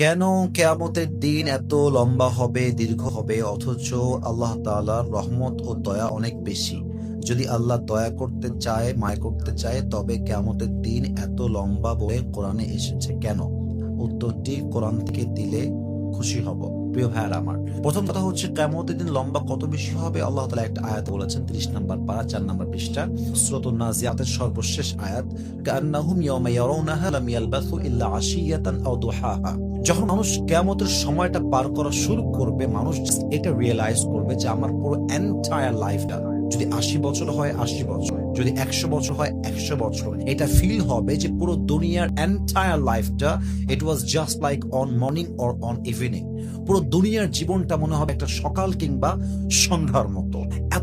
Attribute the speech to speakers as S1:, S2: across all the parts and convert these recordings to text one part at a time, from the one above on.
S1: কেন কেয়ামতের দিন এত লম্বা হবে, দীর্ঘ হবে? অথচ আল্লাহ তাআলার রহমত ও দয়া অনেক বেশি। যদি আল্লাহ দয়া করতে চায়, মায় করতে চায়, তবে কেয়ামতের দিন এত লম্বা বলে কোরআনে এসেছে। কেন? উত্তরটি কোরআন থেকে দিলে খুশি হব। প্রিয় ভাইয়ার আমার, প্রথম কথা হচ্ছে কেয়ামতের দিন লম্বা কত বেশি হবে? আল্লাহ তালা একটা আয়াত বলেছেন 30 নম্বর পারা 4 নম্বর পৃষ্ঠা, সূরাতুন নাজিয়াতের সর্বশেষ আয়াত, কান্নাহুম ইয়াওমা ইয়ারাউনাহা লাম ইয়ালবাসু ইল্লা আশিয়াতান আও দুহাহা। যখন মানুষ কেয়ামতের সময়টা পার করা শুরু করবে, মানুষ এটা রিয়েলাইজ করবে যে আমার পুরো এন্টায়ার লাইফটা যদি আশি বছর হয়, আশি বছর, যদি একশো বছর হয়, একশো বছর, এটা ফিল হবে যে পুরো দুনিয়ার এন্টায়ার লাইফটা it was just like on morning or on evening পুরো দুনিয়ার জীবনটা মনে হবে একটা সকাল কিংবা সন্ধ্যার মতো।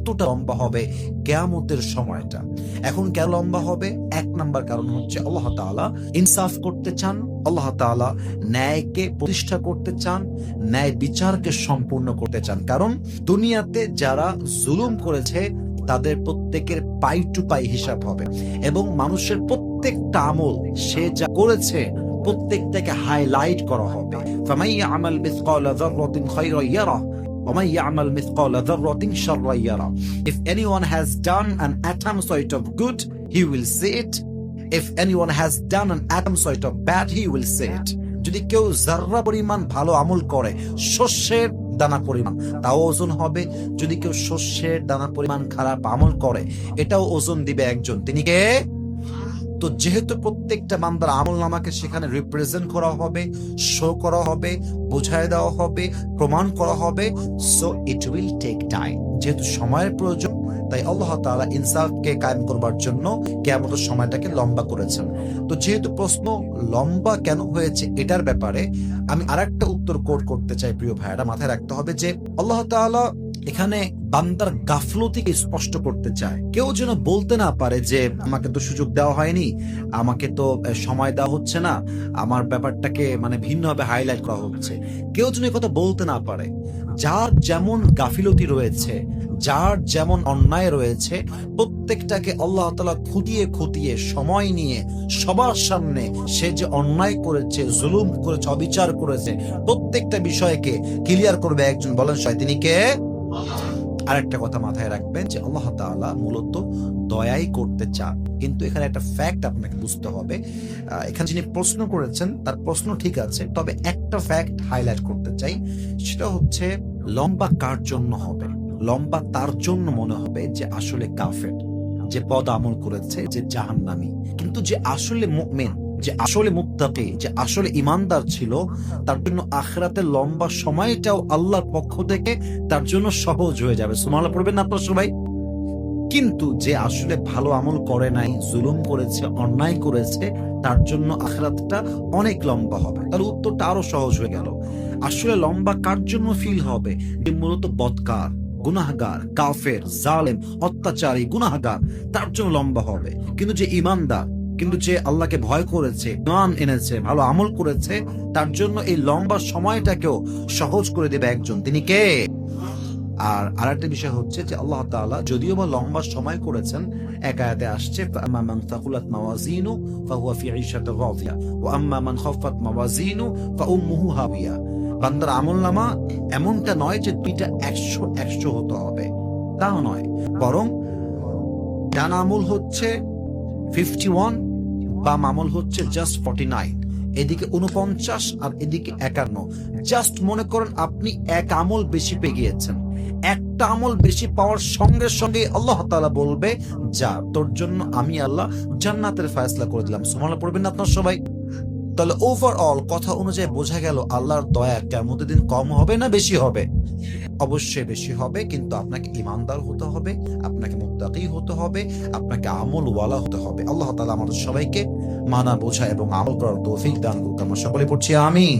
S1: এতটা লম্বা হবে কেয়ামতের সময়টা? এখন কেন লম্বা হবে? এক নাম্বার কারণ হচ্ছে আল্লাহ তাআলা ইনসাফ করতে চান, আল্লাহ তাআলা ন্যায়কে প্রতিষ্ঠা করতে চান, ন্যায় বিচারকে সম্পূর্ণ করতে চান। কারণ দুনিয়াতে যারা জুলুম করেছে, তাদের প্রত্যেকের পাই টু পাই হিসাব হবে। এবং মানুষের প্রত্যেকটা আমল সে যা করেছে, প্রত্যেকটাকে হাইলাইট করা হবে। ফামাই আমাল মিসকালা ইয়ারা If anyone has done an atom site of good, he will see it. If anyone has done an atom site of bad, he will see it. যদি কেউ জাররা পরিমাণ ভালো আমল করে শস্যের দানা পরিমাণ তাও ওজন হবে যদি কেউ শস্যের দানা পরিমাণ খারাপ আমল করে এটাও ওজন দিবে একজন তিনি কে তো যেহেতু প্রত্যেকটা বান্দার আমল নামাকে সেখানে রিপ্রেজেন্ট করা হবে শো করা হবে বোঝায় দেওয়া হবে, প্রমাণ করা হবে so it will take time যেহেতু সময়ের প্রয়োজন, তাই আল্লাহ তাআলা ইনসাফকে কায়েম করবার জন্য কেমন সময়টাকে লম্বা করেছেন। তো যেহেতু প্রশ্ন লম্বা কেন হয়েছে এটার ব্যাপারে, আমি আরেকটা উত্তর কোট করতে চাই প্রিয় ভাইয়েরা, মাথায় রাখতে হবে যে আল্লাহ তাআলা এখানে বান্দার গাফলতিকে স্পষ্ট করতে চায়। কেউ যেন বলতে না পারে যে, আমাকে তো সুযোগ দেওয়া হয়নি, আমাকে তো সময় দেওয়া হচ্ছে না, আমার ব্যাপারটাকে মানে ভিন্নভাবে হাইলাইট করা হচ্ছে। কেউ যেন কথা বলতে না পারে। যার যেমন গাফিলতি রয়েছে, যার যেমন অন্যায় রয়েছে, প্রত্যেকটাকে আল্লাহ তালা খুঁটিয়ে খুঁটিয়ে সময় নিয়ে সবার সামনে সে যে অন্যায় করেছে, জুলুম করেছে, অবিচার করেছে, প্রত্যেকটা বিষয়কে ক্লিয়ার করবে একজন। বলেন তিনি কে? আরেকটা কথা মাথায় রাখবেন যে আল্লাহ তাআলা মূলত দয়াই করতে চান। কিন্তু এখানে একটা ফ্যাক্ট আপনাকে বুঝতে হবে। এখানে যিনি প্রশ্ন করেছেন, তার প্রশ্ন ঠিক আছে, তবে একটা ফ্যাক্ট হাইলাইট করতে চাই। সেটা হচ্ছে, লম্বা কার জন্য হবে? লম্বা তার জন্য মনে হবে যে আসলে কাফের, যে পদ আমল করেছে, যে জাহান্নামী। কিন্তু যে আসলে মুমিন যে আসলে মুত্তাকি, যে আসলে ইমানদার ছিল, তার জন্য আখরাতে লম্বা সময়টাও আল্লাহর পক্ষ থেকে তার জন্য সহজ হয়ে যাবে। সুমালা পড়বেন না আপনার সবাই? কিন্তু যে আসলে ভালো আমল করে নাই, জুলুম করেছে, অন্যায় করেছে, তার জন্য আখরাতটা অনেক লম্বা হবে। তার উত্তরটা আরও সহজ হয়ে গেল। আসলে লম্বা কার জন্য ফিল হবে? যে মূলত বৎকার, গুনাহগার, কাফের, জালেম, অত্যাচারী, গুনাহগার, তার জন্য লম্বা হবে। কিন্তু যে ইমানদার কিন্তু যে আল্লাহকে ভয় করেছে, ইমান এনেছে, ভালো আমল করেছে, তার জন্য এই লম্বা সময়টাকেও সহজ করে দেবে একজন। তিনি কে? আর আর একটা বিষয় হচ্ছে যে আল্লাহ তাআলা যদিও বা লম্বা সময় করেছেন, এক আয়াতে আসছে আম্মা মান থাকুলাত মাওয়াজিনু ফি ওয়া আম্মা মান খাফফাত মাওয়াজিনু ফাউম্মুহু হাবিয়া। বান্দার এমনটা নয় যে দুইটা একশো একশো হতে হবে। তাও নয়। বরং ডান আমল হচ্ছে ফিফটি ওয়ান বাম হচ্ছে জাস্ট ফর্টি এদিকে উনপঞ্চাশ আর এদিকে একান্ন। জাস্ট মনে করেন আপনি এক আমল বেশি পেয়ে গিয়েছেন। একটা আমল বেশি পাওয়ার সঙ্গে সঙ্গে আল্লাহ তাআলা বলবে, যা, তোর জন্য আমি আল্লাহ জান্নাতের ফয়সলা করে দিলাম। সুবহানাল্লাহ, পড়বেন না আপনার সবাই? তাহলে ওভারঅল কথা অনুযায়ী বোঝা গেল আল্লাহর দয়া কেমন দিন কম হবে না বেশি হবে? অবশ্যই বেশি হবে, কিন্তু আপনাকে ইমানদার হতে হবে, আপনাকে মুত্তাকি হতে হবে, আপনাকে আমল ওয়ালা হতে হবে। আল্লাহ তালা আমাদের সবাইকে মানা বোঝা এবং আমল করার তৌফিক দান করুক। আমরা সকলে পড়ছি, আমিন।